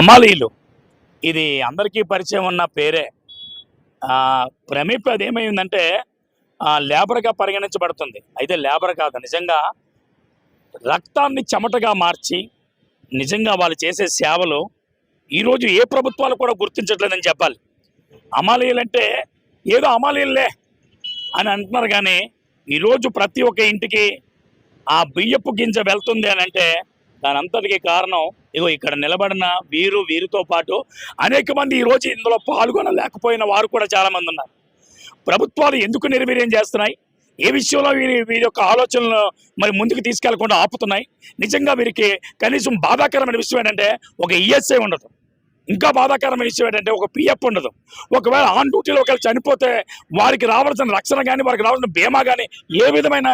అమాలీలు. ఇది అందరికీ పరిచయం ఉన్న పేరే. ఆ, ప్రమీప్ అది లేబర్గా పరిగణించబడుతుంది. అయితే లేబర్ కాదు నిజంగా రక్తాన్ని చెమటగా మార్చి నిజంగా వాళ్ళు చేసే సేవలు ఈరోజు ఏ ప్రభుత్వాలు కూడా గుర్తించట్లేదని చెప్పాలి. అమాలీలంటే ఏదో అమాలీలే అని అంటున్నారు కానీ ఈరోజు ప్రతి ఒక్క ఇంటికి ఆ బియ్యపు గింజ వెళ్తుంది అని అంటే దాని అంతటికి కారణం ఇగో ఇక్కడ నిలబడిన వీరు వీరితో పాటు అనేక మంది ఈరోజు ఇందులో పాల్గొనలేకపోయిన వారు కూడా చాలామంది ఉన్నారు. ప్రభుత్వాలు ఎందుకు నిర్వీర్యం చేస్తున్నాయి? ఏ విషయంలో వీరి వీరి యొక్క ఆలోచనలు మరి ముందుకు తీసుకెళ్ళకుండా ఆపుతున్నాయి? నిజంగా వీరికి కనీసం బాధాకరమైన విషయం ఏంటంటే ఒక ఈఎస్ఐ ఉండదు. ఇంకా బాధాకరమైన విషయం ఏంటంటే ఒక పిఎఫ్ ఉండదు. ఒకవేళ ఆన్ డ్యూటీలో ఒకవేళ చనిపోతే వారికి రావాల్సిన రక్షణ కానీ వారికి రావాల్సిన బీమా కానీ ఏ విధమైన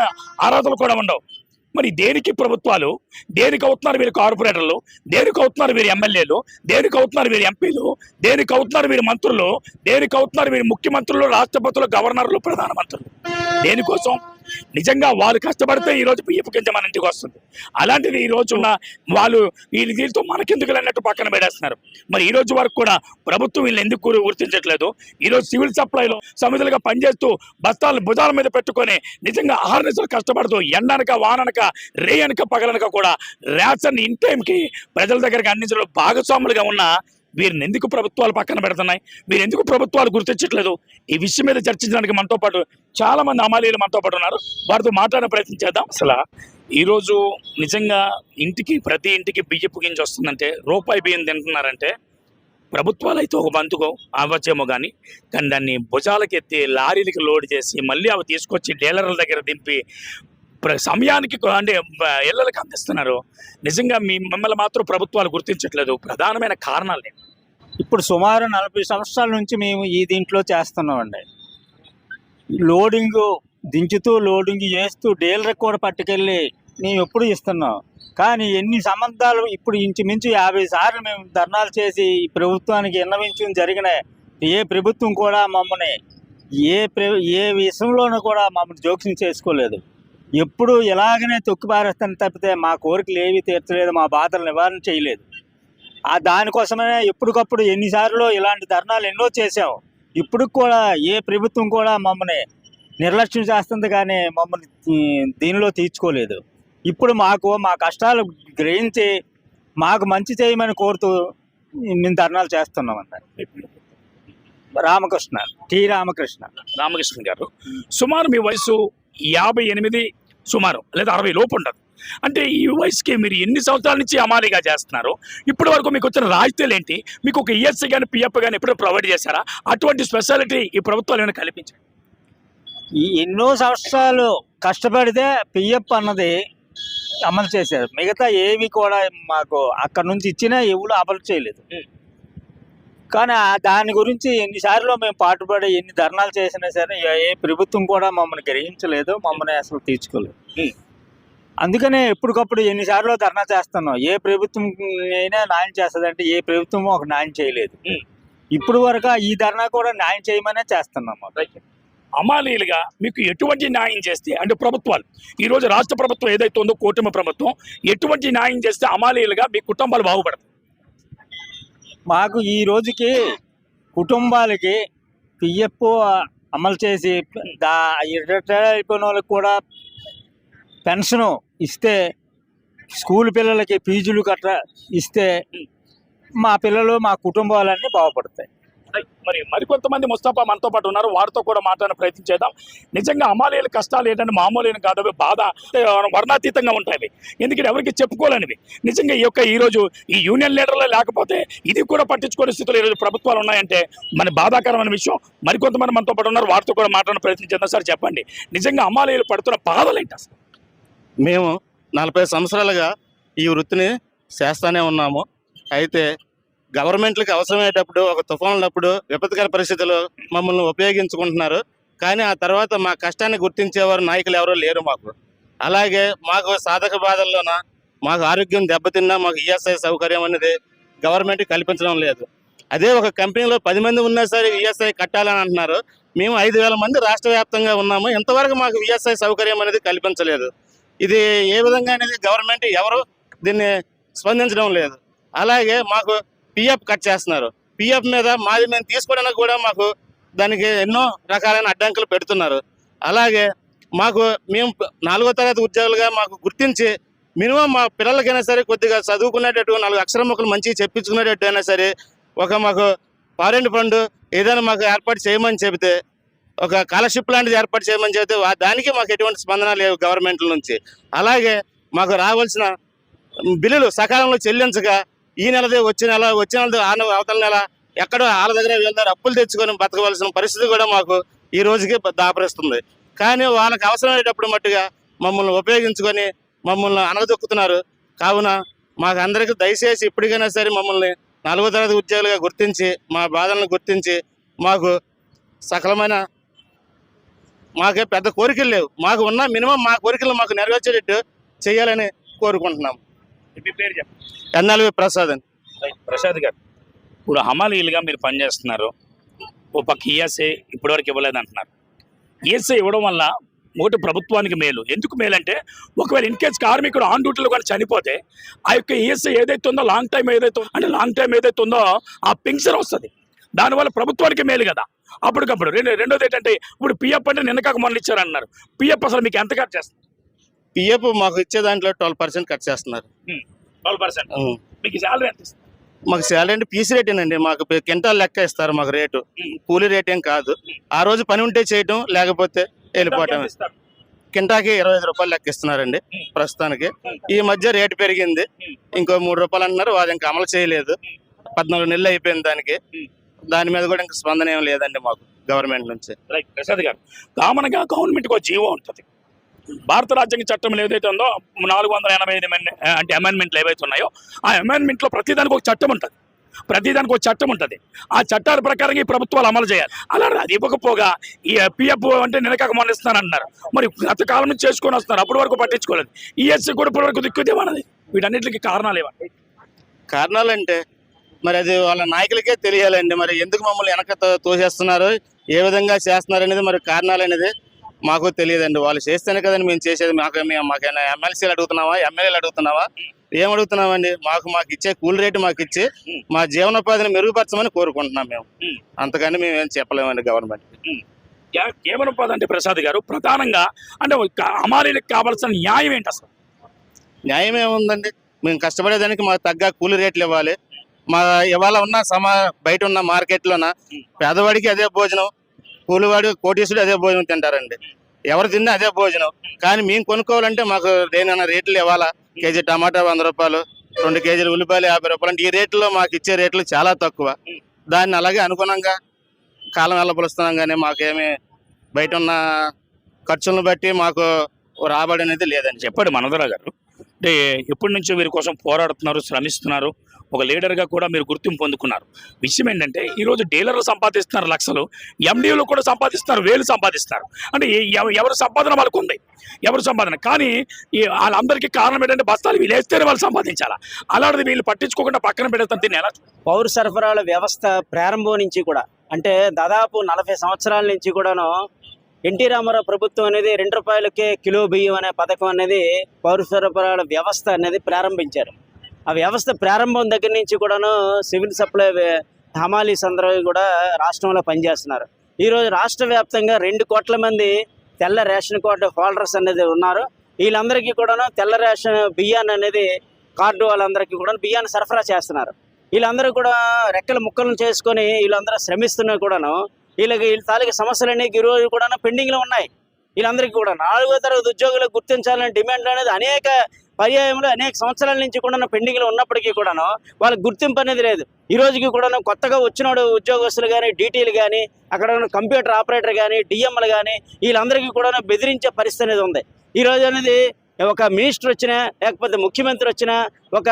అర్హతలు కూడా ఉండవు. మరి దేనికి ప్రభుత్వాలు? దేనికి అవుతున్నారు వీరు కార్పొరేటర్లు? దేనికి అవుతున్నారు వీరు ఎమ్మెల్యేలు? దేనికి అవుతున్నారు వీరు ఎంపీలు? దేనికి అవుతున్నారు వీరు మంత్రులు? దేనికి అవుతున్నారు వీరి ముఖ్యమంత్రులు రాష్ట్రపతులు గవర్నర్లు ప్రధానమంత్రులు? దేనికోసం? నిజంగా వాళ్ళు కష్టపడితే ఈ రోజు బియ్యపు గింజ మన ఇంటికి వస్తుంది. అలాంటిది ఈ రోజు ఉన్న వాళ్ళు వీళ్ళు దీంతో మనకెందుకు అన్నట్టు పక్కన పెడేస్తున్నారు మరి ఈ రోజు వరకు కూడా ప్రభుత్వం వీళ్ళు ఎందుకు గుర్తించట్లేదు? ఈ రోజు సివిల్ సప్లైలో సమితులుగా పనిచేస్తూ బస్తాలు భుజాల మీద పెట్టుకొని నిజంగా ఆహార కష్టపడుతూ ఎండనక వాననక రేయనక పగలనక కూడా రేషన్ ఇన్ టైంకి ప్రజల దగ్గరికి అందించడం భాగస్వాములుగా ఉన్న వీరిని ఎందుకు ప్రభుత్వాలు పక్కన పెడుతున్నాయి? వీరు ఎందుకు ప్రభుత్వాలు గుర్తించట్లేదు ఈ విషయం మీద చర్చించడానికి మనతో పాటు చాలా మంది అమాలీలు మనతో పాటు ఉన్నారు. వారితో మాట్లాడే ప్రయత్నం చేద్దాం. అసలు ఈరోజు నిజంగా ఇంటికి ప్రతి ఇంటికి బియ్యపు గింజ వస్తుందంటే రూపాయి బియ్యం తింటున్నారంటే ప్రభుత్వాలు అయితే ఒక బంతుకో అవ్వచ్చేమో కానీ కానీ దాన్ని భుజాలకెత్తి లారీలకి లోడ్ చేసి మళ్ళీ అవి తీసుకొచ్చి డీలర్ల దగ్గర దింపి సమయానికి అంటే ఇళ్ళకి అందిస్తున్నారు. నిజంగా మీ మిమ్మల్ని మాత్రం ప్రభుత్వాలు గుర్తించట్లేదు. ప్రధానమైన కారణాలు ఇప్పుడు సుమారు నలభై సంవత్సరాల నుంచి మేము ఈ దీంట్లో చేస్తున్నామండి. లోడింగ్ దించుతూ లోడింగ్ చేస్తూ డీలర్కి కూడా పట్టుకెళ్ళి మేము ఎప్పుడు ఇస్తున్నాం. కానీ ఎన్ని సంబంధాలు ఇప్పుడు ఇంచుమించు యాభై సార్లు మేము ధర్నాలు చేసి ఈ ప్రభుత్వానికి విన్నవించడం జరిగినాయి ఏ ప్రభుత్వం కూడా మమ్మల్ని ఏ ప్ర ఏ విషయంలోనూ కూడా మమ్మల్ని జోక్యం చేసుకోలేదు. ఎప్పుడు ఇలాగనే తొక్కి పారేస్తాను తప్పితే మా కోరికలు ఏవి తీర్చలేదు మా బాధలు నివారణ చేయలేదు. ఆ దానికోసమే ఎప్పటికప్పుడు ఎన్నిసార్లు ఇలాంటి ధర్నాలు ఎన్నో చేసాం ఇప్పుడు కూడా ఏ ప్రభుత్వం కూడా మమ్మల్ని నిర్లక్ష్యం చేస్తుంది కానీ మమ్మల్ని దీనిలో తీర్చుకోలేదు. ఇప్పుడు మాకు మా కష్టాలు గ్రహించి మాకు మంచి చేయమని కోరుతూ మేము ధర్నాలు చేస్తున్నాం రామకృష్ణ టి రామకృష్ణ. రామకృష్ణ గారు సుమారు మీ వయసు యాభై ఎనిమిది సుమారు లేదా అరవై లోపు ఉండదు. అంటే ఈ వయసుకి మీరు ఎన్ని సంవత్సరాల నుంచి అమాలీగా చేస్తున్నారు? ఇప్పటి వరకు మీకు వచ్చిన రాయితీలు ఏంటి? మీకు ఒక ఈఎస్ఐ కానీ పిఎఫ్ కానీ ఎప్పుడు ప్రొవైడ్ చేశారా? అటువంటి స్పెషాలిటీ ఈ ప్రభుత్వాలు ఏమైనా కల్పించాయి? ఈ ఎన్నో సంవత్సరాలు కష్టపడితే పిఎఫ్ అన్నది అమలు చేశారు. మిగతా ఏవి కూడా మాకు అక్కడ నుంచి ఇచ్చినా ఎవరు అమలు చేయలేదు. కానీ ఆ దాని గురించి ఎన్నిసార్లు మేము పాటుపడి ఎన్ని ధర్నాలు చేసినా సరే ఏ- ప్రభుత్వం కూడా మమ్మల్ని గ్రహించలేదు మమ్మల్ని అసలు తీర్చుకోలేదు. అందుకనే ఎప్పటికప్పుడు ఎన్నిసార్లు ధర్నా చేస్తున్నాం. ఏ ప్రభుత్వం అయినా న్యాయం చేస్తుందంటే ఏ ప్రభుత్వం ఒక న్యాయం చేయలేదు. ఇప్పుడు వరకు ఈ ధర్నా కూడా న్యాయం చేయమనే చేస్తున్నాం అమాలీలుగా మీకు ఎటువంటి న్యాయం చేస్తే అంటే ప్రభుత్వాలు ఈ రోజు రాష్ట్ర ప్రభుత్వం ఏదైతే ఉందో కూటమి ప్రభుత్వం ఎటువంటి న్యాయం చేస్తే అమాలీలుగా మీ కుటుంబాలు బాగుపడతాయి. మాకు ఈ రోజుకి కుటుంబాలకి పిఎఫ్ అమలు చేసి దా రిటైర్ అయిపోయిన వాళ్ళకి కూడా పెన్షన్ ఇస్తే స్కూల్ పిల్లలకి ఫీజులు గట్రా ఇస్తే మా పిల్లలు మా కుటుంబాలన్నీ బాగుపడతాయి. మరి మరికొంతమంది ముస్తాఫా మనతో పాటు ఉన్నారు. వారితో కూడా మాట్లాడే ప్రయత్నం చేద్దాం. నిజంగా అమాలీల కష్టాలు ఏంటంటే మామూలు కాదు అవి బాధ వర్ణాతీతంగా ఉంటాయి. ఎందుకంటే ఎవరికి చెప్పుకోలేనివి. నిజంగా ఈ యొక్క ఈరోజు ఈ యూనియన్ లీడర్లో లేకపోతే ఇది కూడా పట్టించుకునే స్థితిలో ఈరోజు ప్రభుత్వాలు ఉన్నాయంటే మన బాధాకరమైన విషయం. మరికొంతమంది మనతో పాటు ఉన్నారు. వారితో కూడా మాట్లాడే ప్రయత్నం చేద్దాం. సార్ చెప్పండి. నిజంగా అమాలీలు పడుతున్న బాధలు ఏంటి అసలు? మేము నలభై సంవత్సరాలుగా ఈ వృత్తిని చేస్తూనే ఉన్నాము. అయితే గవర్నమెంట్లకు అవసరమయ్యేటప్పుడు ఒక తుఫాన్లప్పుడు విపత్కర పరిస్థితులు మమ్మల్ని ఉపయోగించుకుంటున్నారు. కానీ ఆ తర్వాత మా కష్టాన్ని గుర్తించేవారు నాయకులు ఎవరూ లేరు మాకు. అలాగే మాకు సాధక బాధల్లోన మాకు ఆరోగ్యం దెబ్బతిన్నా మాకు ఈఎస్ఐ సౌకర్యం అనేది గవర్నమెంట్ కల్పించడం లేదు. అదే ఒక కంపెనీలో పది మంది ఉన్నా సరే ఈఎస్ఐ కట్టాలని అంటున్నారు. మేము ఐదు వేల మంది రాష్ట్ర వ్యాప్తంగా ఉన్నాము. ఇంతవరకు మాకు ఈఎస్ఐ సౌకర్యం అనేది కల్పించలేదు. ఇది ఏ విధంగా అనేది గవర్నమెంట్ ఎవరు దీన్ని స్పందించడం లేదు. అలాగే మాకు పిఎఫ్ కట్ చేస్తున్నారు. పిఎఫ్ మీద మాది మేము తీసుకోవడానికి కూడా మాకు దానికి ఎన్నో రకాలైన అడ్డంకులు పెడుతున్నారు. అలాగే మాకు మేము నాలుగో తరగతి ఉద్యోగులుగా మాకు గుర్తించి మినిమం మా పిల్లలకైనా సరే కొద్దిగా చదువుకునేటట్టు నాలుగు అక్షరముఖులు మంచిగా చెప్పించుకునేటట్టు అయినా సరే ఒక మాకు ఫారెన్ ఫండ్ ఏదైనా మాకు ఏర్పాటు చేయమని చెబితే ఒక స్కాలర్షిప్ లాంటిది ఏర్పాటు చేయమని చెబితే దానికి మాకు ఎటువంటి స్పందన లేవు గవర్నమెంట్ల నుంచి. అలాగే మాకు రావాల్సిన బిల్లులు సకాలంలో చెల్లించగా ఈ నెలది వచ్చే నెల వచ్చే నెలది ఆ నెల అవతల నెల ఎక్కడో వాళ్ళ దగ్గర వీళ్ళ అప్పులు తెచ్చుకొని బతకవలసిన పరిస్థితి కూడా మాకు ఈ రోజుకి దాపరిస్తుంది. కానీ వాళ్ళకి అవసరమయ్యేటప్పుడు మట్టుగా మమ్మల్ని ఉపయోగించుకొని మమ్మల్ని అనగదొక్కుతున్నారు. కావున మాకు అందరికీ దయచేసి ఇప్పటికైనా సరే మమ్మల్ని నాలుగో తరగతి ఉద్యోగులుగా గుర్తించి మా బాధలను గుర్తించి మాకు సకలమైన మాకే పెద్ద కోరికలు లేవు. మాకు ఉన్న మినిమం మా కోరికలు మాకు నెరవేర్చేటట్టు చేయాలని కోరుకుంటున్నాం. మీ పేరు చెప్పండి. ఎన్ఎల్వి ప్రసాద్ అని ప్రసాద్ గారు ఇప్పుడు హమాలీలుగా మీరు పనిచేస్తున్నారు. ఓ పక్క ఈఎస్ఐ ఇప్పటివరకు ఇవ్వలేదు అంటున్నారు ఈఎస్ఐ ఇవ్వడం వల్ల ఒకటి ప్రభుత్వానికి మేలు. ఎందుకు మేలు అంటే ఒకవేళ ఇన్ కేస్ కార్మికుడు ఆన్ డ్యూటీలో కానీ చనిపోతే ఆ యొక్క ఈఎస్ఐ ఏదైతే ఉందో లాంగ్ టైం ఏదైతే అంటే లాంగ్ టైం ఏదైతే ఉందో ఆ పెన్షన్ వస్తుంది. దానివల్ల ప్రభుత్వానికి మేలు కదా. అప్పటికప్పుడు రెండు రెండోది ఏంటంటే ఇప్పుడు పిఎఫ్ అంటే నిన్న కాక మొన్న ఇచ్చారన్నారు. పిఎఫ్ అసలు మీకు ఎంత కట్ చేస్తారు పిఎఫ్ మాకు ఇచ్చే దాంట్లో ట్వెల్వ్ పర్సెంట్ కట్ చేస్తున్నారు. Twelve percent um. మీకు శాలరీ ఎంత ఇస్తారు? మాకు శాలరీ అంటే పీసీ రేటేనండి మాకు క్వింటాల్ లెక్క ఇస్తారు మాకు రేటు కూలీ రేట్ ఏం కాదు. ఆ రోజు పని ఉంటే చేయటం లేకపోతే వెళ్ళిపోవటం? కింటాకి ఇరవై ఐదు రూపాయలు లెక్క ఇస్తున్నారండి ప్రస్తుతానికి. ఈ మధ్య రేటు పెరిగింది. ఇంకో మూడు రూపాయలు అంటున్నారు. వాళ్ళు ఇంకా అమలు చేయలేదు. పద్నాలుగు నెలలు అయిపోయింది దానికి. దాని మీద కూడా ఇంకా స్పందన ఏం లేదండి మాకు గవర్నమెంట్ నుంచి. ప్రసాద్ గారు కామన్గా గవర్నమెంట్ ఒక జీవో ఉంటుంది. భారత రాజ్యాంగ చట్టం ఏదైతే ఉందో నాలుగు వందల ఎనభై ఐదు అంటే అమెండ్మెంట్లు ఏవైతే ఉన్నాయో ఆ అమెండ్మెంట్లో ప్రతిదానికి ఒక చట్టం ఉంటుంది. ప్రతిదానికి ఒక చట్టం ఉంటుంది. ఆ చట్టాల ప్రకారం ఈ ప్రభుత్వాలు అమలు చేయాలి. అలా అది ఇవ్వకపోగా ఈ పిఎఫ్ అంటే నిలకక మొన్న మరి గత కాలం నుంచి చేసుకొని వస్తున్నారు. అప్పటి వరకు పట్టించుకోలేదు. ఈఎస్సీ కూడా ఇప్పటి వరకు దిక్కుదేమన్నది వీటన్నిటికీ కారణాలు ఏమండి? కారణాలు అంటే మరి అది వాళ్ళ నాయకులకే తెలియాలండి. మరి ఎందుకు మమ్మల్ని వెనక తోసేస్తున్నారు? ఏ విధంగా చేస్తున్నారు అనేది మరి కారణాలు అనేది మాకు తెలియదండి. వాళ్ళు చేస్తేనే కదండి మేము చేసేది. మాకు మేము మాకైనా ఎమ్మెల్సీలు అడుగుతున్నావా? ఎమ్మెల్యేలు అడుగుతున్నావా? ఏం అడుగుతున్నామండి? మాకు మాకు ఇచ్చే కూల్ రేటు మాకు ఇచ్చి మా జీవనోపాధిని మెరుగుపరచమని కోరుకుంటున్నాం మేము. అంతకని మేము ఏం చెప్పలేమండి గవర్నమెంట్. కేవలం పదంటే ప్రసాద్ గారు ప్రధానంగా అంటే ఒక అమాలీలకు కావాల్సిన న్యాయం ఏంటి అసలు? న్యాయం ఏముందండి? మేము కష్టపడేదానికి మాకు తగ్గ కూలి రేట్లు ఇవ్వాలి. మా ఇవాళ ఉన్న సమా బయట ఉన్న మార్కెట్లోన పేదవాడికి అదే భోజనం కూలివాడు కోటీసుడు అదే భోజనం తింటారండి. ఎవరు తిన్నా అదే భోజనం. కానీ మేము కొనుక్కోవాలంటే మాకు దేనైనా రేట్లు ఇవ్వాలా? కేజీ టమాటా వంద రూపాయలు రెండు కేజీలు ఉల్లిపాయలు యాభై రూపాయలు. అంటే ఈ రేట్లో మాకు ఇచ్చే రేట్లు చాలా తక్కువ. దాన్ని అలాగే అనుగుణంగా కాలం వెళ్ళపలుస్తున్నాం కానీ మాకేమి బయట ఉన్న ఖర్చులను బట్టి మాకు రాబడి అనేది లేదని చెప్పండి మనోదరా గారు. అంటే ఎప్పటి నుంచో వీరి కోసం పోరాడుతున్నారు శ్రమిస్తున్నారు. ఒక లీడర్గా కూడా మీరు గుర్తింపు పొందుకున్నారు. విషయం ఏంటంటే ఈరోజు డీలర్లు సంపాదిస్తున్నారు లక్షలు ఎండీలు కూడా సంపాదిస్తున్నారు వేలు సంపాదిస్తారు అంటే ఎవ- ఎవరి సంపాదన వాళ్ళకు ఉంది. ఎవరి సంపాదన? కానీ వాళ్ళందరికీ కారణం ఏంటంటే బస్తాలు వీళ్ళు వేస్తేనే వాళ్ళు సంపాదించాలా? అలాంటిది వీళ్ళు పట్టించుకోకుండా పక్కన పెడతాం దీన్ని ఎలా పౌర సరఫరాల వ్యవస్థ ప్రారంభం నుంచి కూడా అంటే దాదాపు నలభై సంవత్సరాల నుంచి కూడాను ఎన్టీ రామారావు ప్రభుత్వం అనేది రెండు రూపాయలకే కిలో బియ్యం అనే పథకం అనేది పౌర సరఫరాల వ్యవస్థ అనేది ప్రారంభించారు. ఆ వ్యవస్థ ప్రారంభం దగ్గర నుంచి కూడాను సివిల్ సప్లై వే- హమాలీస్ అందరూ కూడా రాష్ట్రంలో పనిచేస్తున్నారు. ఈరోజు రాష్ట్ర వ్యాప్తంగా రెండు కోట్ల మంది తెల్ల రేషన్ కార్డు హోల్డర్స్ అనేది ఉన్నారు. వీళ్ళందరికీ కూడాను తెల్ల రేషన్ బియ్యాన్ని అనేది కార్డు వాళ్ళందరికీ కూడా బియ్యాన్ని సరఫరా చేస్తున్నారు. వీళ్ళందరూ కూడా రెక్కల ముక్కలను చేసుకొని వీళ్ళందరూ శ్రమిస్తున్నా కూడాను వీళ్ళకి వీళ్ళ తాలూకు సమస్యలన్నీ ఈరోజు రోజు కూడా పెండింగ్లో ఉన్నాయి. వీళ్ళందరికీ కూడా నాలుగో తరగతి ఉద్యోగులకు గుర్తించాలనే డిమాండ్ అనేది అనేక పర్యాయంలో అనేక సంవత్సరాల నుంచి కూడా పెండింగ్లో ఉన్నప్పటికీ కూడాను వాళ్ళకి గుర్తింపు అనేది లేదు. ఈ రోజుకి కూడాను కొత్తగా వచ్చినోడు ఉద్యోగస్తులు కానీ డీటీలు కానీ అక్కడ ఉన్న కంప్యూటర్ ఆపరేటర్ కానీ డిఎంలు కానీ వీళ్ళందరికీ కూడా బెదిరించే పరిస్థితి అనేది ఉంది. ఈ రోజు అనేది ఒక మినిస్టర్ వచ్చినా లేకపోతే ముఖ్యమంత్రి వచ్చినా ఒక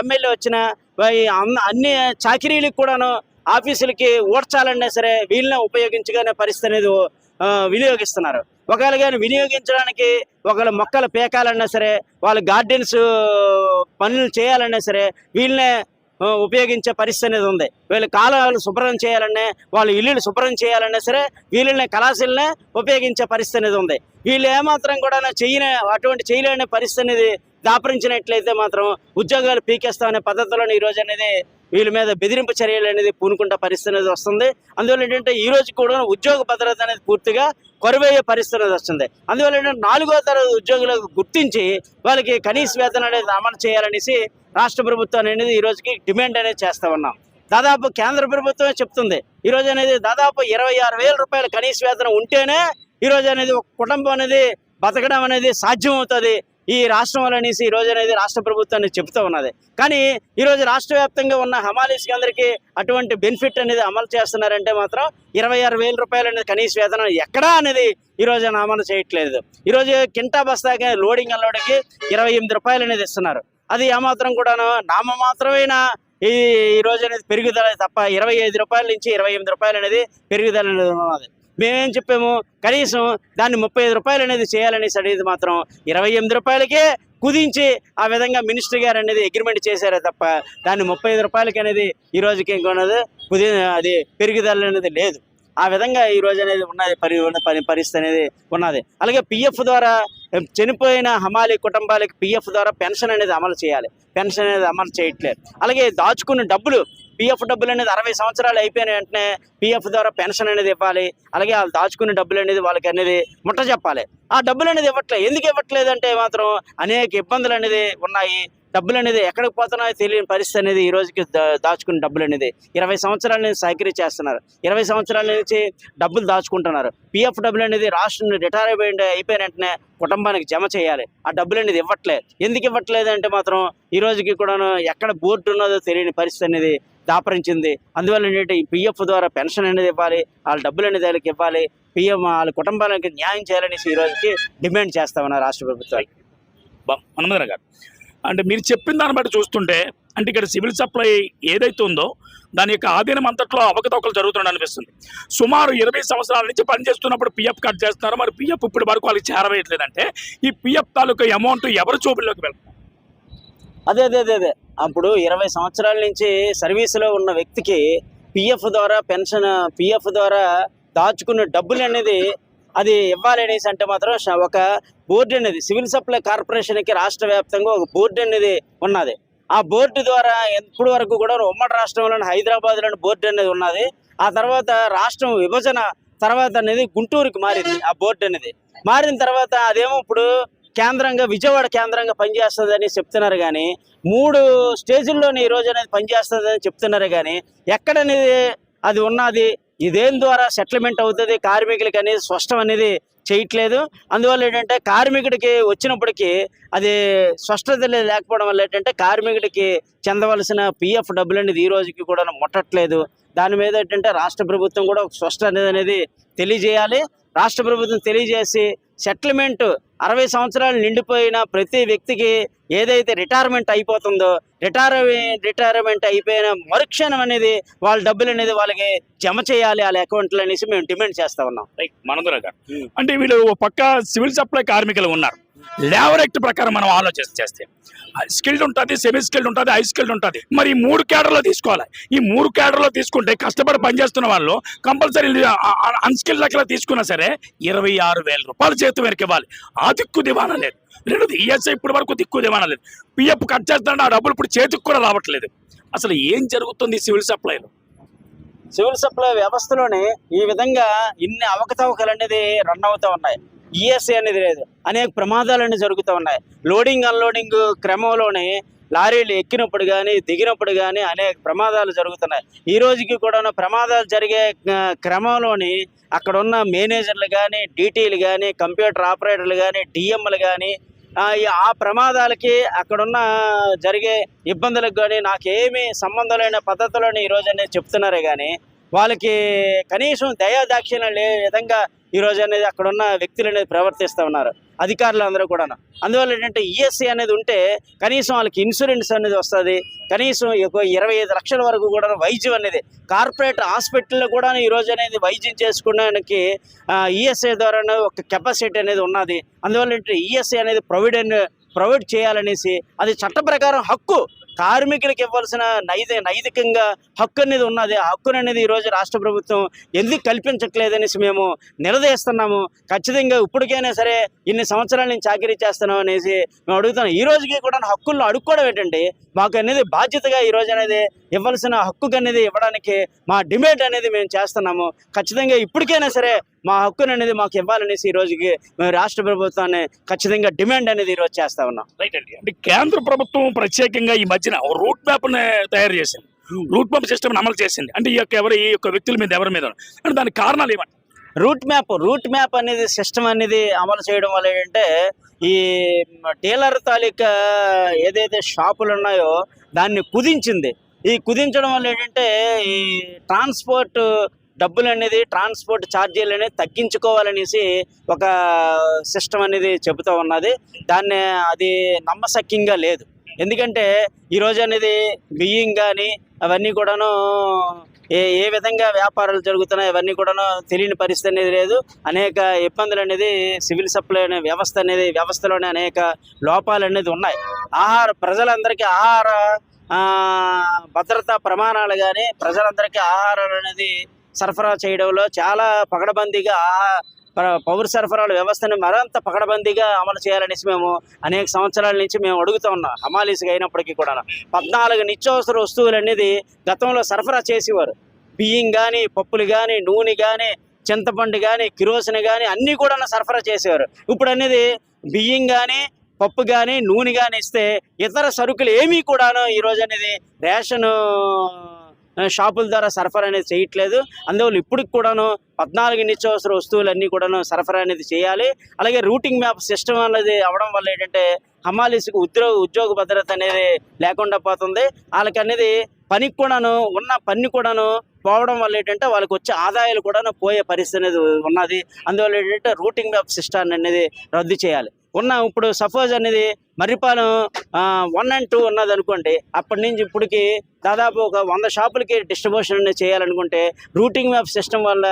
ఎమ్మెల్యే వచ్చినా అన్ని చాకరీలకు కూడాను ఆఫీసులకి ఓడ్చాలన్నా సరే వీళ్ళనే ఉపయోగించుకునే పరిస్థితి అనేది వినియోగిస్తున్నారు. ఒకవేళ కానీ వినియోగించడానికి ఒకవేళ మొక్కలు పేకాలన్నా సరే వాళ్ళ గార్డెన్స్ పనులు చేయాలన్నా సరే వీళ్ళనే ఉపయోగించే పరిస్థితి అనేది ఉంది. వీళ్ళ కాలాలు శుభ్రం చేయాలనే వాళ్ళ ఇల్లులు శుభ్రం చేయాలన్నా సరే వీళ్ళని కళాశాలనే ఉపయోగించే పరిస్థితి అనేది ఉంది. వీళ్ళు ఏమాత్రం కూడా చేయని అటువంటి చేయలేని పరిస్థితి అనేది దాపరించినట్లయితే మాత్రం ఉద్యోగాలు పీకేస్తామనే పద్ధతిలో ఈ రోజు అనేది వీళ్ళ మీద బెదిరింపు చర్యలు అనేది పూనుకుంటా పరిస్థితి అనేది వస్తుంది. అందువల్ల ఏంటంటే ఈ రోజు కూడా ఉద్యోగ భద్రత అనేది పూర్తిగా కొరవయ్యే పరిస్థితి అనేది వస్తుంది. అందువల్ల ఏంటంటే నాలుగో తరగతి ఉద్యోగులకు గుర్తించి వాళ్ళకి కనీస వేతన అనేది అమలు చేయాలనేసి రాష్ట్ర ప్రభుత్వం అనేది ఈ రోజుకి డిమాండ్ అనేది చేస్తా ఉన్నాం. దాదాపు కేంద్ర ప్రభుత్వమే చెప్తుంది. ఈ రోజు అనేది దాదాపు ఇరవై ఆరు వేల రూపాయల కనీస వేతనం ఉంటేనే ఈ రోజు అనేది ఒక కుటుంబం అనేది బతకడం అనేది సాధ్యం అవుతుంది ఈ రాష్ట్రం వల్ల అనేసి ఈ రోజు అనేది రాష్ట్ర ప్రభుత్వాన్ని చెబుతూ ఉన్నది. కానీ ఈరోజు రాష్ట్ర వ్యాప్తంగా ఉన్న హమాలీస్కి అందరికీ అటువంటి బెనిఫిట్ అనేది అమలు చేస్తున్నారంటే మాత్రం ఇరవై ఆరు వేల రూపాయలు అనేది కనీస వేతనం ఎక్కడా అనేది ఈ రోజు అమలు చేయట్లేదు. ఈ రోజు కింటా బస్తాకి లోడింగ్ అన్లోడింగ్కి ఇరవై ఎనిమిది రూపాయలు అనేది ఇస్తున్నారు. అది ఏమాత్రం కూడాను నామ మాత్రమేనా? ఈ ఈ రోజు అనేది పెరుగుదల తప్ప ఇరవై ఐదు రూపాయల నుంచి ఇరవై ఎనిమిది రూపాయలు అనేది పెరుగుదల అనేది ఉన్నది. మేమేం చెప్పాము? కనీసం దాన్ని ముప్పై ఐదు రూపాయలు అనేది చేయాలనేసి అనేది మాత్రం ఇరవై ఎనిమిది రూపాయలకే కుదించి ఆ విధంగా మినిస్టర్ గారు అనేది అగ్రిమెంట్ చేశారే తప్ప దాన్ని ముప్పై ఐదు రూపాయలకి అనేది ఈ రోజుకి ఇంకొన్నది కుది అది పెరుగుదల అనేది లేదు. ఆ విధంగా ఈ రోజు అనేది ఉన్నది పరి పరి పరిస్థితి అనేది ఉన్నది. అలాగే పిఎఫ్ ద్వారా చనిపోయిన హమాలి కుటుంబాలకి పిఎఫ్ ద్వారా పెన్షన్ అనేది అమలు చేయాలి. పెన్షన్ అనేది అమలు చేయట్లేదు. అలాగే దాచుకున్న డబ్బులు పిఎఫ్ డబ్బులు అనేది అరవై సంవత్సరాలు అయిపోయిన వెంటనే పిఎఫ్ ద్వారా పెన్షన్ అనేది ఇవ్వాలి. అలాగే వాళ్ళు దాచుకునే డబ్బులు అనేది వాళ్ళకి అనేది ముట్ట చెప్పాలి. ఆ డబ్బులు అనేది ఇవ్వట్లేదు ఎందుకు ఇవ్వట్లేదు అంటే మాత్రం అనేక ఇబ్బందులు అనేది ఉన్నాయి. డబ్బులు అనేది ఎక్కడికి పోతున్నాయో తెలియని పరిస్థితి అనేది ఈ రోజుకి దా- దాచుకునే డబ్బులు అనేది. ఇరవై సంవత్సరాల నుంచి సైకిరీ చేస్తున్నారు. ఇరవై సంవత్సరాల నుంచి డబ్బులు దాచుకుంటున్నారు. పిఎఫ్ డబ్బులు అనేది రాష్ట్రం రిటైర్ అయిపోయి అయిపోయిన వెంటనే కుటుంబానికి జమ చేయాలి. ఆ డబ్బులు అనేది ఇవ్వట్లేదు ఎందుకు ఇవ్వట్లేదు అంటే మాత్రం ఈ రోజుకి కూడాను ఎక్కడ బోర్డు ఉన్నదో తెలియని పరిస్థితి అనేది దాపరించింది. అందువల్ల ఏంటంటే ఈ పిఎఫ్ ద్వారా పెన్షన్ అనేది ఇవ్వాలి వాళ్ళ డబ్బులు అనేది వాళ్ళకి ఇవ్వాలి పిఎం వాళ్ళ కుటుంబాలకి న్యాయం చేయాలనేసి ఈ రోజుకి డిమాండ్ చేస్తామని రాష్ట్ర ప్రభుత్వానికి బా- గారు. అంటే మీరు చెప్పిన దాన్ని బట్టి చూస్తుంటే అంటే ఇక్కడ సివిల్ సప్లై ఏదైతే ఉందో దాని యొక్క ఆధీనం అంతట్లో అవకతవకలు జరుగుతుందని అనిపిస్తుంది. సుమారు ఇరవై సంవత్సరాల నుంచి పనిచేస్తున్నప్పుడు పిఎఫ్ కట్ చేస్తున్నారు. మరి పిఎఫ్ ఇప్పుడు వరకు వాళ్ళకి చేరవేయట్లేదంటే ఈ పిఎఫ్ తాలూకా అమౌంట్ ఎవరు చూపుల్లోకి వెళ్తారు అదే అదే అదే అదే. అప్పుడు ఇరవై సంవత్సరాల నుంచి సర్వీసులో ఉన్న వ్యక్తికి పిఎఫ్ ద్వారా పెన్షన్ పిఎఫ్ ద్వారా దాచుకున్న డబ్బులు అనేది అది ఇవ్వాలి అనేసి అంటే మాత్రం ఒక బోర్డు అనేది సివిల్ సప్లై కార్పొరేషన్కి రాష్ట్ర వ్యాప్తంగా ఒక బోర్డు అనేది ఉన్నది. ఆ బోర్డు ద్వారా ఎప్పుడు వరకు కూడా ఉమ్మడి రాష్ట్రంలోని హైదరాబాద్లోని బోర్డు అనేది ఉన్నది. ఆ తర్వాత రాష్ట్రం విభజన తర్వాత అనేది గుంటూరుకి మారింది ఆ బోర్డు అనేది. మారిన తర్వాత అదేమో ఇప్పుడు కేంద్రంగా విజయవాడ కేంద్రంగా పనిచేస్తుందని చెప్తున్నారు కానీ మూడు స్టేజుల్లోనే ఈ రోజు అనేది పనిచేస్తుందని చెప్తున్నారు కానీ ఎక్కడనేది అది ఉన్నది ఇదేం ద్వారా సెటిల్మెంట్ అవుతుంది కార్మికులకి అనేది స్పష్టం అనేది చేయట్లేదు. అందువల్ల ఏంటంటే కార్మికుడికి వచ్చినప్పటికీ అది స్పష్టత లేకపోవడం వల్ల ఏంటంటే కార్మికుడికి చెందవలసిన పిఎఫ్ డబ్బులు అనేది ఈ రోజుకి కూడా ముట్టట్లేదు. దాని మీద ఏంటంటే రాష్ట్ర ప్రభుత్వం కూడా ఒక స్పష్ట అనేది అనేది తెలియజేయాలి. రాష్ట్ర ప్రభుత్వం తెలియజేసి సెటిల్మెంట్ అరవై సంవత్సరాలు నిండిపోయిన ప్రతి వ్యక్తికి ఏదైతే రిటైర్మెంట్ అయిపోతుందో రిటైర్ రిటైర్మెంట్ అయిపోయిన మరుక్షణం అనేది వాళ్ళ డబ్బులు అనేది వాళ్ళకి జమ చేయాలి వాళ్ళ అకౌంట్లో అనేసి మేము డిమాండ్ చేస్తా ఉన్నాం. రైట్ మనందరం గారు. Hmm. అంటే వీళ్ళు పక్క సివిల్ సప్లై కార్మికులు ఉన్నారు. లేబర్ యాక్ట్ ప్రకారం మనం ఆలోచన చేస్తే. స్కిల్డ్ ఉంటుంది సెమీ స్కిల్డ్ ఉంటుంది హై స్కిల్డ్ ఉంటుంది. మరి ఈ మూడు క్యాడర్లో తీసుకోవాలి. ఈ మూడు క్యాడర్లో తీసుకుంటే కష్టపడి పనిచేస్తున్న వాళ్ళు కంపల్సరీ అన్స్కిల్డ్ లెక్కలో తీసుకున్నా సరే ఇరవై ఆరు వేల రూపాయలు చేతి మేరకు ఇవ్వాలి. ఆ దిక్కు దివానా లేదు. రెండోది ఈఎస్ఐ ఇప్పటి వరకు దిక్కు దివానా లేదు. పిఎఫ్ కట్ చేస్తాడు ఆ డబ్బులు ఇప్పుడు చేతికి కూడా రావట్లేదు. అసలు ఏం జరుగుతుంది సివిల్ సప్లైలో సివిల్ సప్లై వ్యవస్థలోనే ఈ విధంగా ఇన్ని అవకతవకలు అనేది రన్ అవుతూ ఉన్నాయి. ఈఎస్ఐ అనేది లేదు. అనేక ప్రమాదాలు అనేవి జరుగుతూ ఉన్నాయి. లోడింగ్ అన్లోడింగ్ క్రమంలోనే లారీలు ఎక్కినప్పుడు కానీ దిగినప్పుడు కానీ అనేక ప్రమాదాలు జరుగుతున్నాయి. ఈ రోజుకి కూడా ప్రమాదాలు జరిగే క్రమంలోని అక్కడ ఉన్న మేనేజర్లు కానీ డీటీలు కానీ కంప్యూటర్ ఆపరేటర్లు కానీ డిఎంలు కానీ ఆ, ప్రమాదాలకి అక్కడున్న జరిగే ఇబ్బందులకు కానీ నాకేమీ సంబంధం లేని పద్ధతిలోని ఈరోజు అనేది చెప్తున్నారే కానీ వాళ్ళకి కనీసం దయాదాక్షిణ్యం లే విధంగా ఈ రోజు అనేది అక్కడ ఉన్న వ్యక్తులు అనేది ప్రవర్తిస్తూ ఉన్నారు అధికారులు అందరూ కూడా అందువల్ల ఏంటంటే ఈఎస్సీ అనేది ఉంటే కనీసం వాళ్ళకి ఇన్సూరెన్స్ అనేది వస్తుంది కనీసం ఇరవై ఐదు లక్షల వరకు కూడా వైద్యం అనేది కార్పొరేట్ హాస్పిటల్లో కూడా ఈ రోజు అనేది వైద్యం చేసుకోవడానికి ఈఎస్ఐ ద్వారా ఒక కెపాసిటీ అనేది ఉన్నది. అందువల్ల ఏంటంటే ఈఎస్ఐ అనేది ప్రొవిడెంట్ ప్రొవైడ్ చేయాలనేసి అది చట్ట ప్రకారం హక్కు కార్మికులకు ఇవ్వాల్సిన నైతి నైతికంగా హక్కు అనేది ఉన్నది. ఆ హక్కును అనేది ఈరోజు రాష్ట్ర ప్రభుత్వం ఎందుకు కల్పించట్లేదనేసి మేము నిలదీస్తున్నాము. ఖచ్చితంగా ఇప్పటికైనా సరే ఇన్ని సంవత్సరాల నుంచి చాకరీ చేస్తున్నాం అనేసి మేము అడుగుతున్నాం. ఈ రోజుకి కూడా హక్కులను అడుక్కోవడం ఏంటండి మాకు అనేది బాధ్యతగా ఈరోజు అనేది ఇవ్వాల్సిన హక్కు అనేది ఇవ్వడానికి మా డిమాండ్ అనేది మేము చేస్తున్నాము. ఖచ్చితంగా ఇప్పటికైనా సరే మా హక్కును అనేది మాకు ఇవ్వాలనేసి ఈ రోజుకి మేము రాష్ట్ర ప్రభుత్వాన్ని ఖచ్చితంగా డిమాండ్ అనేది ఈరోజు చేస్తా ఉన్నాం. రైట్ అండి. అంటే కేంద్ర ప్రభుత్వం ప్రత్యేకంగా ఈ మధ్యన రూట్ మ్యాప్ తయారు చేసింది. రూట్ మ్యాప్ సిస్టమ్ అమలు చేసింది. అంటే ఈ యొక్క ఎవరు ఈ యొక్క వ్యక్తుల మీద ఎవరి మీద. అంటే దానికి కారణాలు ఏమంటారు రూట్ మ్యాప్ రూట్ మ్యాప్ అనేది సిస్టమ్ అనేది అమలు చేయడం వల్ల ఏంటంటే ఈ డీలర్ తాలూకా ఏదైతే షాపులు ఉన్నాయో దాన్ని కుదించింది. ఈ కుదించడం వల్ల ఏంటంటే ఈ ట్రాన్స్పోర్ట్ డబ్బులు అనేది ట్రాన్స్పోర్ట్ ఛార్జీలు అనేది తగ్గించుకోవాలనేసి ఒక సిస్టమ్ అనేది చెబుతూ ఉన్నది. దాన్ని అది నమ్మశక్యంగా లేదు. ఎందుకంటే ఈరోజు అనేది బియ్యం కానీ అవన్నీ కూడాను ఏ ఏ విధంగా వ్యాపారాలు జరుగుతున్నాయి అవన్నీ కూడాను తెలియని పరిస్థితి అనేది లేదు. అనేక ఇబ్బందులు అనేది సివిల్ సప్లై అనే వ్యవస్థ అనేది వ్యవస్థలోనే అనేక లోపాలు అనేది ఉన్నాయి. ఆహార ప్రజలందరికీ ఆహార భద్రతా ప్రమాణాలు కానీ ప్రజలందరికీ ఆహారాలు అనేది సరఫరా చేయడంలో చాలా పగడబందీగా ప- పౌర సరఫరాల వ్యవస్థను మరింత పకడబందీగా అమలు చేయాలనేసి మేము అనేక సంవత్సరాల నుంచి మేము అడుగుతూ ఉన్నాం. హమాలీస్గా అయినప్పటికీ కూడా పద్నాలుగు నిత్యావసర వస్తువులు అనేది గతంలో సరఫరా చేసేవారు. బియ్యం కానీ పప్పులు కానీ నూనె కానీ చింతపండు కానీ కిరోసిన్ కానీ అన్నీ కూడా సరఫరా చేసేవారు. ఇప్పుడు అనేది బియ్యం కానీ పప్పు కానీ నూనె కానీ ఇస్తే ఇతర సరుకులు ఏమీ కూడాను ఈరోజు అనేది రేషను షాపుల ద్వారా సరఫరా అనేది చేయట్లేదు. అందువల్ల ఇప్పటికి కూడాను పద్నాలుగు నిత్యావసర వస్తువులన్నీ కూడాను సరఫరా అనేది చేయాలి. అలాగే రూటింగ్ మ్యాప్ సిస్టమ్ అనేది అవడం వల్ల ఏంటంటే హమాలీస్కి ఉద్యోగ ఉద్యోగ భద్రత అనేది లేకుండా పోతుంది. వాళ్ళకి అనేది పనికి కూడాను ఉన్న పని కూడాను పోవడం వల్ల ఏంటంటే వాళ్ళకి వచ్చే ఆదాయాలు కూడాను పోయే పరిస్థితి అనేది ఉన్నది. అందువల్ల ఏంటంటే రూటింగ్ మ్యాప్ సిస్టమ్ అనేది రద్దు చేయాలి. ఉన్న ఇప్పుడు సపోజ్ అనేది మర్రిపాలెం వన్ అండ్ టూ ఉన్నది అనుకోండి అప్పటి నుంచి ఇప్పటికి దాదాపు ఒక వంద షాపులకి డిస్ట్రిబ్యూషన్ అనేది చేయాలనుకుంటే రూటింగ్ మ్యాప్ సిస్టమ్ వల్ల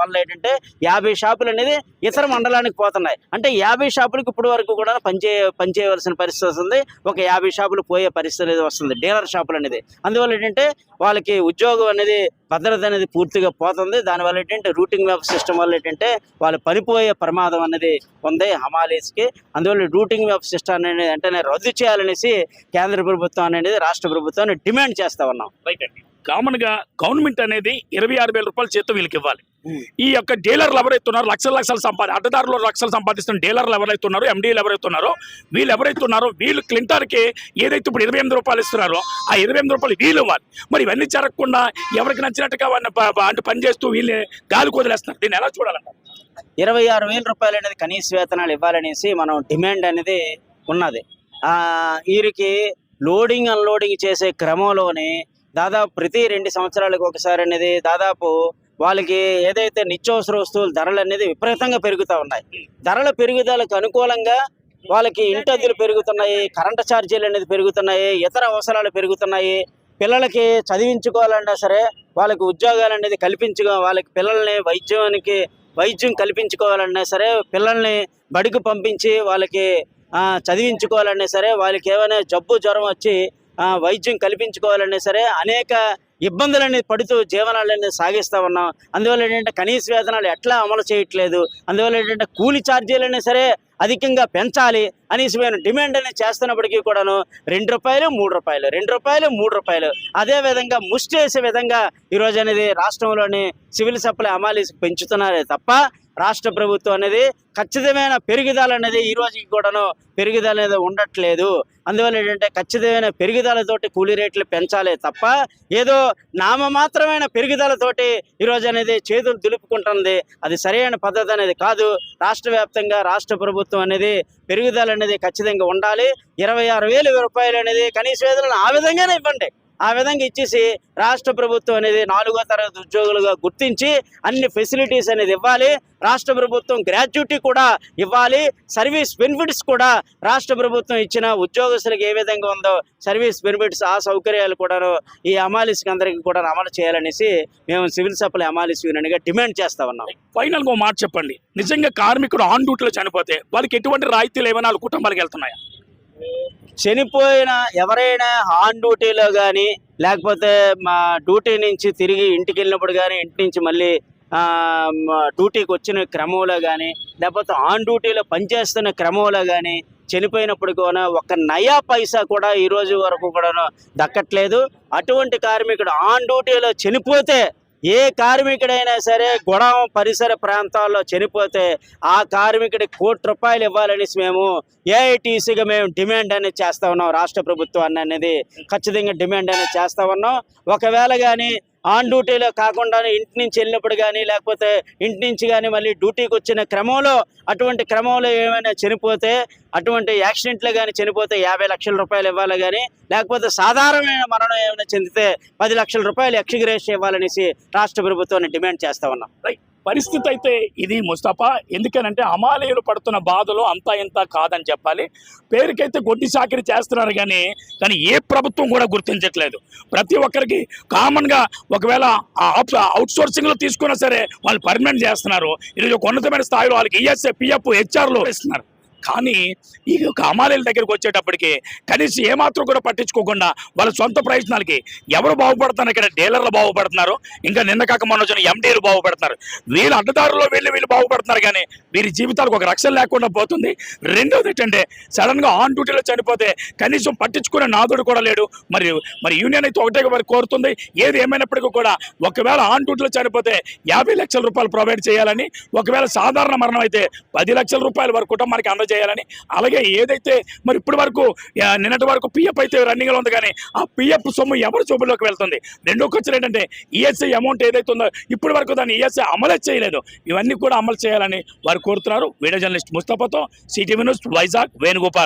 వల్ల ఏంటంటే యాభై షాపులు అనేది ఇతర మండలానికి పోతున్నాయి. అంటే యాభై షాపులకి ఇప్పటి వరకు కూడా పనిచే పనిచేయవలసిన పరిస్థితి వస్తుంది. ఒక యాభై షాపులు పోయే పరిస్థితి అనేది వస్తుంది డీలర్ షాపులు అనేది. అందువల్ల ఏంటంటే వాళ్ళకి ఉద్యోగం అనేది భద్రత అనేది పూర్తిగా పోతుంది. దానివల్ల ఏంటంటే రూటింగ్ మ్యాప్ సిస్టమ్ వల్ల ఏంటంటే వాళ్ళు పనిపోయే ప్రమాదం అనేది ఉంది హమాలీస్కి. అందువల్ల రూటింగ్ మ్యాప్ సిస్టమ్ అనేది వెంటనే రద్దు చేయాలనేసి కేంద్ర ప్రభుత్వం అనేది రాష్ట్ర ప్రభుత్వాన్ని డిమాండ్ చేస్తా ఉన్నాం. రైట్ అండి. కామన్గా గవర్నమెంట్ అనేది ఇరవై ఆరు వేల రూపాయల చేతం వీళ్ళకి ఇవ్వాలి. ఈ యొక్క డీలర్లు ఎవరైతే ఉన్నారో లక్షల లక్షలు సంపాది అడ్డదారులు లక్షలు సంపాదిస్తున్న డీలర్లు ఎవరైతే ఉన్నారో ఎండీలు ఎవరైతే ఉన్నారో వీళ్ళు ఎవరైతే ఉన్నారో వీళ్ళు క్లింటార్కి ఏదైతే ఇప్పుడు ఇరవై ఎనిమిది రూపాయలు ఇస్తున్నారో ఆ ఇరవై ఎనిమిది రూపాయలు వీళ్ళు ఇవ్వాలి. మరి ఇవన్నీ జరగకుండా ఎవరికి నచ్చినట్టుగా ప- అంటే పని చేస్తూ వీళ్ళని గాలి కుదిలేస్తున్నారు. దీన్ని ఎలా చూడాలంట ఇరవై ఆరు వేల రూపాయలు అనేది కనీస వేతనాలు ఇవ్వాలనేసి మనం డిమాండ్ అనేది ఉన్నది. వీరికి లోడింగ్ అన్లోడింగ్ చేసే క్రమంలోనే దాదాపు ప్రతి రెండు సంవత్సరాలకు ఒకసారి అనేది దాదాపు వాళ్ళకి ఏదైతే నిత్యావసర వస్తువుల ధరలు అనేది విపరీతంగా పెరుగుతూ ఉన్నాయి. ధరల పెరుగుదలకు అనుకూలంగా వాళ్ళకి ఇంటద్దులు పెరుగుతున్నాయి కరెంటు ఛార్జీలు అనేది పెరుగుతున్నాయి ఇతర అవసరాలు పెరుగుతున్నాయి. పిల్లలకి చదివించుకోవాలన్నా సరే వాళ్ళకి ఉద్యోగాలు అనేది కల్పించుకో వాళ్ళకి పిల్లల్ని వైద్యానికి వైద్యం కల్పించుకోవాలన్నా సరే పిల్లల్ని బడికి పంపించి వాళ్ళకి చదివించుకోవాలన్నా సరే వాళ్ళకి ఏమైనా జబ్బు జ్వరం వచ్చి వైద్యం కల్పించుకోవాలన్నా సరే అనేక ఇబ్బందులన్నీ పడుతూ జీవనాలన్నీ సాగిస్తూ ఉన్నాం. అందువల్ల ఏంటంటే కనీస వేతనాలు ఎట్లా అమలు చేయట్లేదు. అందువల్ల ఏంటంటే కూలి ఛార్జీలైనా సరే అధికంగా పెంచాలి అనేసి మేము డిమాండ్ అనేది చేస్తున్నప్పటికీ కూడాను రెండు రూపాయలు మూడు రూపాయలు రెండు రూపాయలు మూడు రూపాయలు. అదే విధంగా ముష్టి వేసే విధంగా ఈరోజు అనేది రాష్ట్రంలోని సివిల్ సప్లై అమాలీస్ పెంచుతున్నారే తప్ప రాష్ట్ర ప్రభుత్వం అనేది ఖచ్చితమైన పెరుగుదల అనేది ఈ రోజుకి కూడాను పెరుగుదల అనేది ఉండట్లేదు. అందువల్ల ఏంటంటే ఖచ్చితమైన పెరుగుదలతోటి కూలీ రేట్లు పెంచాలి తప్ప ఏదో నామమాత్రమైన పెరుగుదలతోటి ఈరోజు అనేది చేతులు దులుపుకుంటుంది. అది సరైన పద్ధతి అనేది కాదు. రాష్ట్ర వ్యాప్తంగా రాష్ట్ర ప్రభుత్వం అనేది పెరుగుదల అనేది ఖచ్చితంగా ఉండాలి. ఇరవై ఆరు వేల రూపాయలు అనేది కనీస వేదనలు ఆ విధంగానే ఇవ్వండి. ఆ విధంగా ఇచ్చేసి రాష్ట్ర ప్రభుత్వం అనేది నాలుగో తరగతి ఉద్యోగులుగా గుర్తించి అన్ని ఫెసిలిటీస్ అనేది ఇవ్వాలి. రాష్ట్ర ప్రభుత్వం గ్రాడ్యుటీ కూడా ఇవ్వాలి. సర్వీస్ బెనిఫిట్స్ కూడా రాష్ట్ర ప్రభుత్వం ఇచ్చిన ఉద్యోగస్తులకు ఏ విధంగా ఉందో సర్వీస్ బెనిఫిట్స్ ఆ సౌకర్యాలు కూడా ఈ అమాలిస్కి అందరికీ కూడా అమలు చేయాలనేసి మేము సివిల్ సప్లై అమాలిస్ యూనియన్గా డిమాండ్ చేస్తా ఉన్నాం. ఫైనల్గా మాట చెప్పండి. నిజంగా కార్మికుడు ఆన్ డ్యూటీలో చనిపోతే వాళ్ళకి ఎటువంటి రాయితీలు ఏమైనా వాళ్ళ కుటుంబాలకు వెళ్తున్నాయా? చనిపోయిన ఎవరైనా ఆన్ డ్యూటీలో కానీ లేకపోతే మా డ్యూటీ నుంచి తిరిగి ఇంటికి వెళ్ళినప్పుడు కానీ ఇంటి నుంచి మళ్ళీ డ్యూటీకి వచ్చిన క్రమంలో కానీ లేకపోతే ఆన్ డ్యూటీలో పనిచేస్తున్న క్రమంలో కానీ చనిపోయినప్పుడు కూడా ఒక నయా పైసా కూడా ఈరోజు వరకు కూడా దక్కట్లేదు. అటువంటి కార్మికుడు ఆన్ డ్యూటీలో చనిపోతే ఏ కార్మికుడైనా సరే గొడవ పరిసర ప్రాంతాల్లో చనిపోతే ఆ కార్మికుడి కోటి రూపాయలు ఇవ్వాలనేసి మేము ఏఐటీసీగా మేము డిమాండ్ అనేది చేస్తా ఉన్నాం రాష్ట్ర ప్రభుత్వాన్ని అనేది ఖచ్చితంగా డిమాండ్ అనేది చేస్తా ఉన్నాం. ఒకవేళ కానీ ఆన్ డ్యూటీలో కాకుండా ఇంటి నుంచి వెళ్ళినప్పుడు కానీ లేకపోతే ఇంటి నుంచి కానీ మళ్ళీ డ్యూటీకి వచ్చిన క్రమంలో అటువంటి క్రమంలో ఏమైనా చనిపోతే అటువంటి యాక్సిడెంట్లు కానీ చనిపోతే యాభై లక్షల రూపాయలు ఇవ్వాలి కానీ లేకపోతే సాధారణమైన మరణం ఏమైనా చెందితే పది లక్షల రూపాయలు ఎక్స్గ్రేషన్ ఇవ్వాలనేసి రాష్ట్ర ప్రభుత్వాన్ని డిమాండ్ చేస్తా ఉన్నాం. పరిస్థితి అయితే ఇది ముస్తఫా. ఎందుకనంటే అమాలయులు పడుతున్న బాధలు అంతా ఇంత కాదని చెప్పాలి. పేరుకైతే గొడ్డి చాకరీ చేస్తున్నారు కానీ కానీ ఏ ప్రభుత్వం కూడా గుర్తించట్లేదు. ప్రతి ఒక్కరికి కామన్గా ఒకవేళ అవుట్ సోర్సింగ్లో తీసుకున్నా సరే వాళ్ళు పర్మనెంట్ చేస్తున్నారు. ఈరోజు ఒక ఉన్నతమైన స్థాయిలో వాళ్ళకి ఈఎస్ఏ పిఎఫ్ హెచ్ఆర్లు ఇస్తున్నారు కానీ ఈ యొక్క అమాలీల దగ్గరికి వచ్చేటప్పటికి కనీసం ఏమాత్రం కూడా పట్టించుకోకుండా వాళ్ళ సొంత ప్రయత్నాలకి ఎవరు బాగుపడుతున్నారు ఇక్కడ? డీలర్లు బాగుపడుతున్నారు. ఇంకా నిన్న కాక మొన్న వచ్చిన ఎండీలు బాగుపడుతున్నారు. వీళ్ళు అడ్డదారుల్లో వెళ్ళి వీళ్ళు బాగుపడుతున్నారు కానీ వీరి జీవితాలకు ఒక రక్షణ లేకుండా పోతుంది. రెండోది ఏంటంటే సడన్గా ఆన్ డ్యూటీలో చనిపోతే కనీసం పట్టించుకునే నాదుడు కూడా లేడు. మరి మరి యూనియన్ అయితే ఒకటే మరి కోరుతుంది. ఏది ఏమైనప్పటికీ కూడా ఒకవేళ ఆన్ డ్యూటీలో చనిపోతే యాభై లక్షల రూపాయలు ప్రొవైడ్ చేయాలని ఒకవేళ సాధారణ మరణం అయితే పది లక్షల రూపాయల వరకు కుటుంబానికి చేయాలని. అలాగే ఏదైతే మరి ఇప్పటి వరకు నిన్నటి వరకు పిఎఫ్ అయితే రన్నింగ్లో ఉంది కానీ ఆ పిఎఫ్ సొమ్ము ఎవరి చూపులోకి వెళ్తుంది? రెండో ఖర్చులు ఏంటంటే ఈఎస్ఐ అమౌంట్ ఏదైతే ఉందో ఇప్పటి వరకు దాన్ని ఈఎస్ఐ అమలు చేయలేదు. ఇవన్నీ కూడా అమలు చేయాలని వారు కోరుతున్నారు. Video journalist ముస్తఫాతో C T V news Vizag Venugopal.